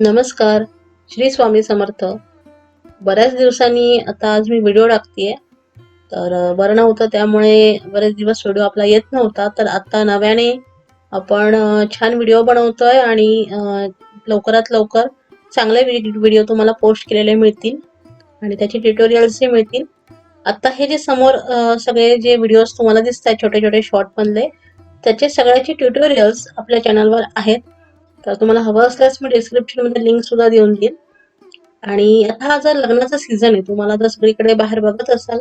नमस्कार श्री स्वामी समर्थ. बऱ्याच दिवसांनी आता आज मी व्हिडिओ टाकतेय. तर बरं नव्हतं त्यामुळे बरेच दिवस व्हिडिओ आपला येत नव्हता. तर आता नव्याने आपण छान व्हिडिओ बनवतोय आणि लवकरात लवकर चांगले व्हिडिओ तुम्हाला पोस्ट केलेले मिळतील आणि त्याचे ट्युटोरियल्सही मिळतील. आता हे जे समोर सगळे जे व्हिडिओज तुम्हाला दिसत आहेत छोटे छोटे शॉर्ट मधले त्याचे सगळ्याचे ट्युटोरियल्स आपल्या चॅनलवर आहेत. तर तुम्हाला हवं असल्यास मी डिस्क्रिप्शनमध्ये लिंक सुद्धा देऊन देईन. आणि आता हा जर लग्नाचा सीझन आहे तुम्हाला जर सगळीकडे बाहेर बघत असाल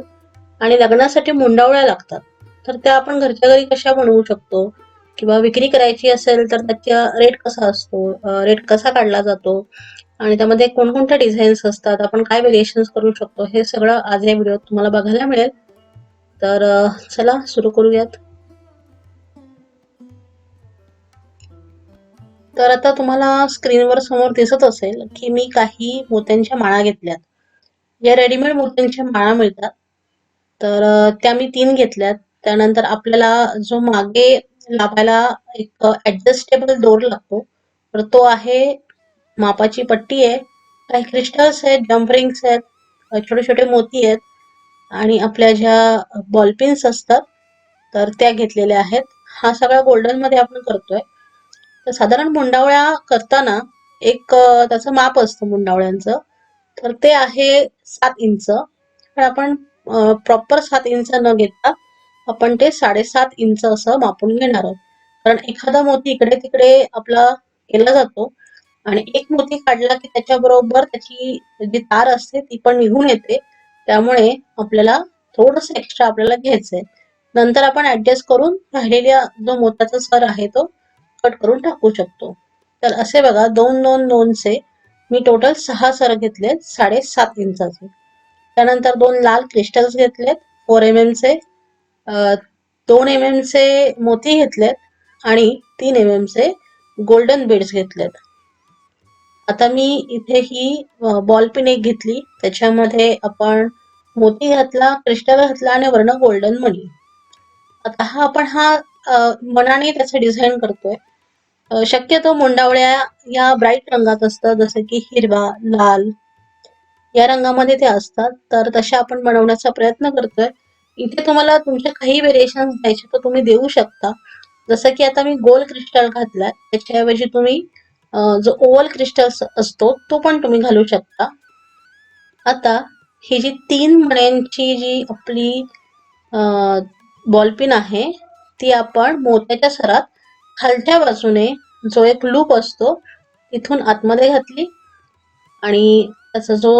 आणि लग्नासाठी मुंडावळ्या लागतात तर त्या आपण घरच्या घरी कशा बनवू शकतो? किंवा विक्री करायची असेल तर त्याचा रेट कसा असतो? रेट कसा काढला जातो? आणि त्यामध्ये कोणकोणत्या डिझाईन्स असतात? आपण काय व्हेरिएशन्स करू शकतो? हे सगळं आज या व्हिडिओत तुम्हाला बघायला मिळेल. तर चला सुरू करूयात. तर आता तुम्हाला स्क्रीनवर समोर दिसत असेल की मी काही मोत्यांच्या माळा घेतल्यात. या रेडीमेड मोत्यांच्या माळा मिळतात. तर त्या मी तीन घेतल्यात. त्यानंतर आपल्याला जो मागे लावायला एक ऍडजस्टेबल दोर लागतो तर तो आहे मापाची पट्टी आहे. काही क्रिस्टल्स आहेत जम्प रिंग्स आहेत छोटे छोटे मोती आहेत आणि आपल्या ज्या बॉलपिन्स असतात तर त्या घेतलेल्या आहेत. हा सगळा गोल्डनमध्ये आपण करतोय. तर साधारण मुंडावळ्या करताना एक त्याचं माप असतं मुंडावळ्यांचं. तर ते आहे सात इंच. पण आपण प्रॉपर सात इंच न घेता आपण ते साडेसात इंच असं मापून घेणार आहोत. कारण एखादा मोती इकडे तिकडे आपला केला जातो आणि एक मोती काढला की त्याच्याबरोबर त्याची जी तार असते ती पण निघून येते. त्यामुळे आपल्याला थोडस एक्स्ट्रा आपल्याला घ्यायचंय. नंतर आपण ऍडजस्ट करून राहिलेल्या जो मोत्याचा सर आहे तो कट करून टाकू शकतो. तर असे बघा दोन दोन दोनचे मी टोटल सहा सर घेतलेत साडेसात इंचाचे. त्यानंतर दोन लाल क्रिस्टल्स घेतलेत फोर एम एमचे दोन एम एमचे मोती घेतलेत आणि तीन एम एमचे गोल्डन बीड्स घेतलेत. आता मी इथे ही बॉल पिन एक घेतली. त्याच्यामध्ये आपण मोती घातला क्रिस्टल घातला आणि वर्ण गोल्डन मणी आता हा आपण हा मनाने त्याचं डिझाईन करतोय. शक्यतो मुंडावळ्या या ब्राईट रंगात असतात जसं की हिरवा लाल. या रंगामध्ये ते असतात तर तशा आपण बनवण्याचा प्रयत्न करतोय. इथे तुम्हाला तुमच्या काही व्हेरिएशन द्यायचे तर तुम्ही देऊ शकता. जसं की आता मी गोल क्रिस्टल घातलाय त्याच्याऐवजी तुम्ही जो ओव्हल क्रिस्टल असतो तो पण तुम्ही घालू शकता. आता ही जी तीन मण्यांची जी आपली बॉलपिन आहे ती आपण मोत्याच्या सरात खालच्या बाजूने जो एक लूप असतो तिथून आतमध्ये घातली आणि त्याचा जो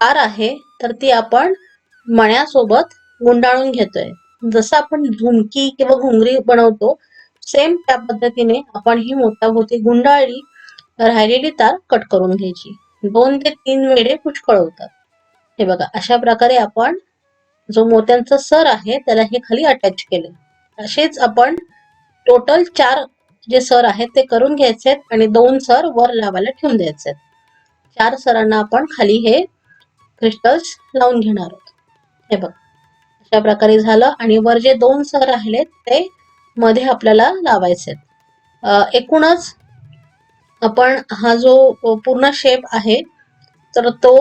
तार आहे तर ती आपण मण्यासोबत गुंडाळून घेतोय. जसं आपण झुमकी किंवा घुंगरी बनवतो सेम त्या पद्धतीने आपण ही मोत्याभोवती गुंडाळली राहिलेली तार कट करून घ्यायची. दोन ते तीन वेळे पुष्कळ होतात. हे बघा अशा प्रकारे आपण जो मोत्यांचा सर आहे त्याला हे खाली अटॅच केले. असेच आपण टोटल चार जे सर आहेत ते करून घ्यायचे आहेत आणि दोन सर वर लावायला ठेवून द्यायचे आहेत चार सरांना आपण खाली हे क्रिस्टल्स लावून घेणार आहोत. हे बघ. अशा प्रकारे झालं आणि वर जे दोन सर राहिलेत ते मध्ये आपल्याला लावायचे आहेत एकूणच आपण हा जो पूर्ण शेप आहे तर तो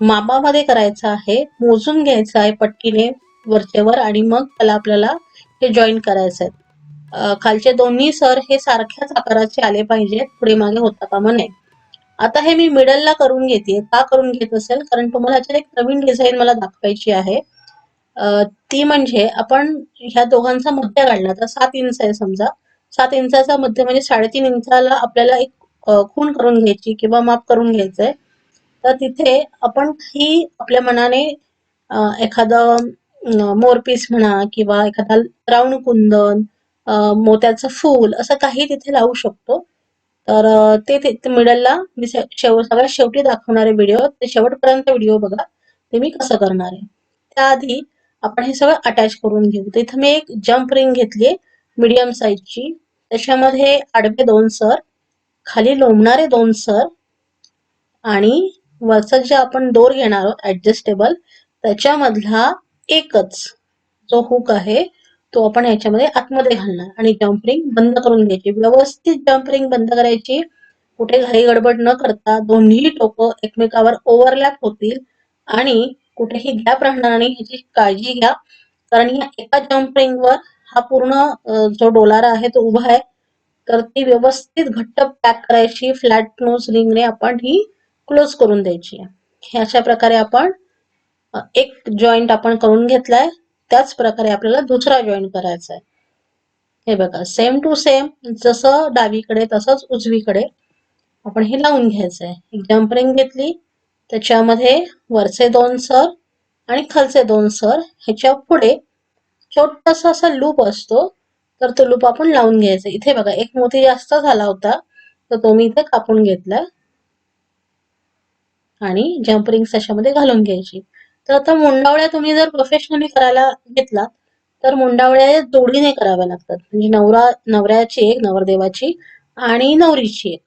मापामध्ये करायचा आहे मोजून घ्यायचा आहे पटकीने वरचेवर आणि मग त्याला आपल्याला हे जॉईन करायचं आहे खालचे दोन्ही सर हे सारख्याच आकाराचे आले पाहिजेत पुढे मागे होता कामा नये. आता हे मी मिडलला करून घेते का करून घेत असेल? कारण तुम्हाला ह्याच्यात एक नवीन डिझाईन मला दाखवायची आहे. ती म्हणजे आपण ह्या दोघांचा मध्य काढला तर सात इंच आहे समजा. सात इंचाचा मध्य म्हणजे साडेतीन इंचाला आपल्याला एक खून खूण करून घ्यायची किंवा माप करून घ्यायचंय. तर तिथे आपण ही आपल्या मनाने एखादं मोरपीस म्हणा किंवा एखादा राऊंड कुंदन मोत्याचं फूल असं काही तिथे लावू शकतो. तर ते मिडलला मी शेव सगळ्यात शेवटी दाखवणारे व्हिडिओ ते शेवटपर्यंत व्हिडिओ बघा ते मी कसं करणार आहे. त्याआधी आपण हे सगळं अटॅच करून घेऊ. तर इथं मी एक जम्प रिंग घेतली मीडियम साईजची त्याच्यामध्ये आडवे दोन सर खाली लोंबणारे दोन सर आणि वरचा जे आपण दोर घेणार आहोत ऍडजस्टेबल त्याच्यामधला एकच जो हुक आहे तो आपण याच्यामध्ये आतमध्ये घालणार आणि जम्परिंग बंद करून घ्यायची. व्यवस्थित जम्परिंग बंद करायची. कुठे घाई गडबड न करता दोन्ही टोकं एकमेकावर ओव्हरलॅप होतील आणि कुठेही गॅप राहणार नाही. ह्याची काळजी घ्या. कारण या एका जम्परिंगवर हा पूर्ण जो डोलारा आहे तो उभा आहे. तर ती व्यवस्थित घट्ट पॅक करायची. फ्लॅट नोज रिंगने आपण ही क्लोज करून द्यायची. अशा प्रकारे आपण एक जॉईंट आपण करून घेतलाय त्याच प्रकारे आपल्याला दुसरा जॉईंट करायचा आहे. हे बघा सेम टू सेम जसं डावीकडे तसंच उजवीकडे आपण हे लावून घ्यायचं आहे एक जम्परिंग घेतली त्याच्यामध्ये वरचे दोन सर आणि खालचे दोन सर ह्याच्या पुढे छोटासा असा लूप असतो तर तो लूप आपण लावून घ्यायचा इथे बघा एक मोती जास्त झाला होता तर तो मी इथे कापून घेतला आणि जम्परिंग त्याच्यामध्ये घालून घ्यायची. तर आता मुंडावळ्या तुम्ही जर प्रोफेशनली करायला घेतला तर मुंडावळ्या जोडीने कराव्या लागतात. म्हणजे नवरा नवऱ्याची एक नवरदेवाची आणि नवरीची एक.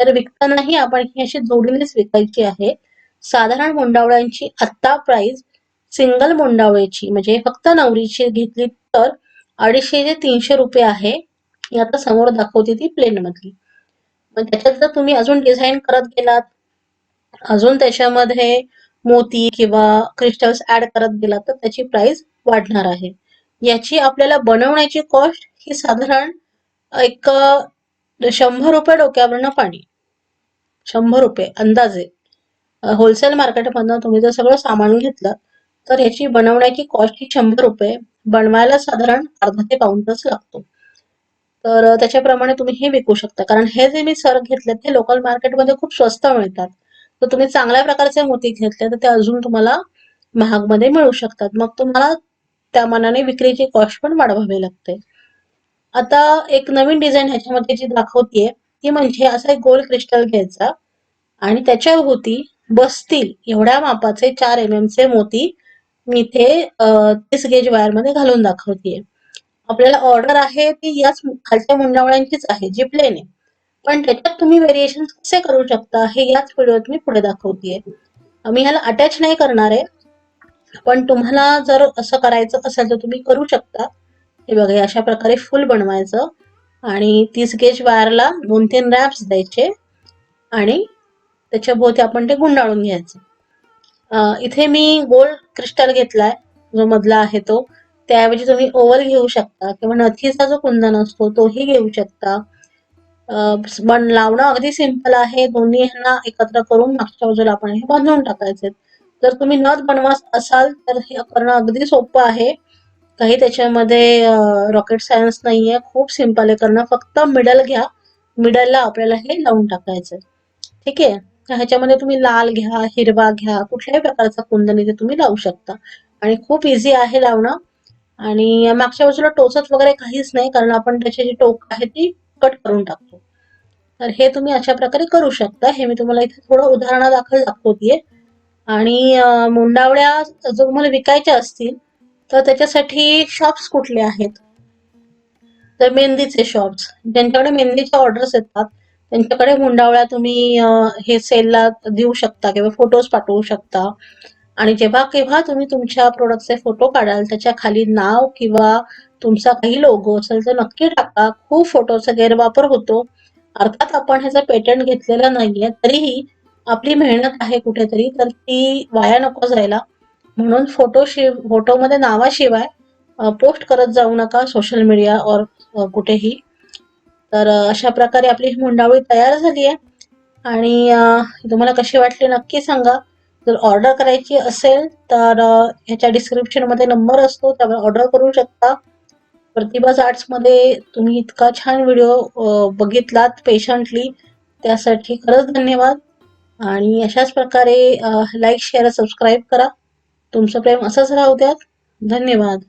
तर विकतानाही आपण ही अशी जोडीनेच विकायची आहे. साधारण मुंडावळ्यांची आत्ता प्राइस सिंगल मुंडावळ्याची म्हणजे फक्त नवरीची घेतली तर अडीचशे ते तीनशे रुपये आहे. ही आता समोर दाखवते ती प्लेन मधली. मग त्याच्यात जर तुम्ही अजून डिझाईन करत गेलात अजून त्याच्यामध्ये मोती किंवा क्रिस्टल्स ऍड करत गेलात तर त्याची प्राइस वाढणार आहे. याची आपल्याला बनवण्याची कॉस्ट ही साधारण एक शंभर रुपये डोक्यावरनं पाणी. शंभर रुपये अंदाजे. होलसेल मार्केटमधनं तुम्ही जर सगळं सामान घेतलं तर याची बनवण्याची कॉस्ट ही शंभर रुपये बनवायला साधारण अर्धा ते पाऊण तास लागतो. तर त्याच्याप्रमाणे तुम्ही हे विकू शकता. कारण हे जे मी सर घेतले ते लोकल मार्केटमध्ये खूप स्वस्त मिळतात. तर तुम्ही चांगल्या प्रकारचे मोती घेतले तर ते अजून तुम्हाला महागमध्ये मिळू शकतात. मग तुम्हाला त्या मनाने विक्रीची कॉस्ट पण वाढवावी लागते. आता एक नवीन डिझाईन ह्याच्यामध्ये जी दाखवतीये ती म्हणजे असा एक गोल क्रिस्टल घ्यायचा आणि त्याच्या भोवती बसतील एवढ्या मापाचे चार एम एम चे मोती मी इथे तीस गेज वायरमध्ये घालून दाखवतीये. आपल्याला ऑर्डर आहे ती याच खालच्या मुंडावळ्यांचीच आहे जी प्लेन आहे. पण त्याच्यात तुम्ही व्हेरिएशन कसे करू शकता हे याच व्हिडिओत मी पुढे दाखवतीये. मी ह्याला अटॅच नाही करणार आहे पण तुम्हाला जर असं करायचं असेल तर तुम्ही करू शकता. हे बघा अशा प्रकारे फुल बनवायचं. आणि तीस गेज वायरला दोन तीन रॅप्स द्यायचे. आणि त्याच्या भोवती आपण ते गुंडाळून घ्यायचं. इथे मी गोल्ड क्रिस्टल घेतलाय जो मधला आहे तो. त्याऐवजी तुम्ही ओव्हल घेऊ शकता किंवा नथीचा जो कुंदन असतो तोही घेऊ शकता. बन लावणं अगदी सिंपल आहे. दोन्ही ह्यांना एकत्र करून मागच्या बाजूला आपण हे बांधून टाकायचे जर तुम्ही नथ बनवास असाल तर हे करणं अगदी सोपं आहे. काही त्याच्यामध्ये रॉकेट सायन्स नाहीये. खूप सिंपल आहे करणं. फक्त मिडल घ्या. मिडलला आपल्याला हे लावून टाकायचं ठीक आहे? ह्याच्यामध्ये तुम्ही लाल घ्या हिरवा घ्या कुठल्याही प्रकारचा कुंदन इथे तुम्ही लावू शकता. आणि खूप इझी आहे लावणं. आणि मागच्या बाजूला टोचत वगैरे काहीच नाही कारण आपण त्याची जी टोक आहे ती कट करून टाकतो. तर हे तुम्ही अशा प्रकारे करू शकता. हे मी तुम्हाला इथे थोडं उदाहरणादाखल दाखवतीये. आणि मुंडावळ्या जर तुम्हाला विकायच्या असतील तर त्याच्यासाठी शॉप्स कुठले आहेत? तर मेहंदीचे शॉप्स ज्यांच्याकडे मेहंदीच्या ऑर्डर्स येतात त्यांच्याकडे मुंडावळ्या तुम्ही हे सेलला देऊ शकता किंवा फोटोज पाठवू शकता. आणि जेव्हा केव्हा तुम्ही तुमच्या प्रोडक्टचे फोटो काढाल त्याच्याखाली नाव किंवा तुमचा काही लोगो असेल तर नक्की टाका. खूप फोटोचा गैरवापर होतो. अर्थात आपण ह्याचा पेटंट घेतलेला नाहीये तरीही आपली मेहनत आहे कुठेतरी तर ती वाया नको जायला. म्हणून फोटो शिव फोटोमध्ये नावाशिवाय पोस्ट करत जाऊ नका सोशल मीडिया और कुठेही. तर अशा प्रकारे आपली ही मुंडावळी तयार झाली आहे. आणि तुम्हाला कशी वाटली नक्की सांगा. जर ऑर्डर करायची असेल तर ह्याच्या डिस्क्रिप्शनमध्ये नंबर असतो त्यावर ऑर्डर करू शकता. प्रतिभाज आर्ट्समध्ये तुम्ही इतका छान व्हिडिओ बघितलात पेशंटली त्यासाठी खरंच धन्यवाद. आणि अशाच प्रकारे लाईक शेअर सबस्क्राईब करा. तुमचं प्रेम असंच राहू द्यात. धन्यवाद.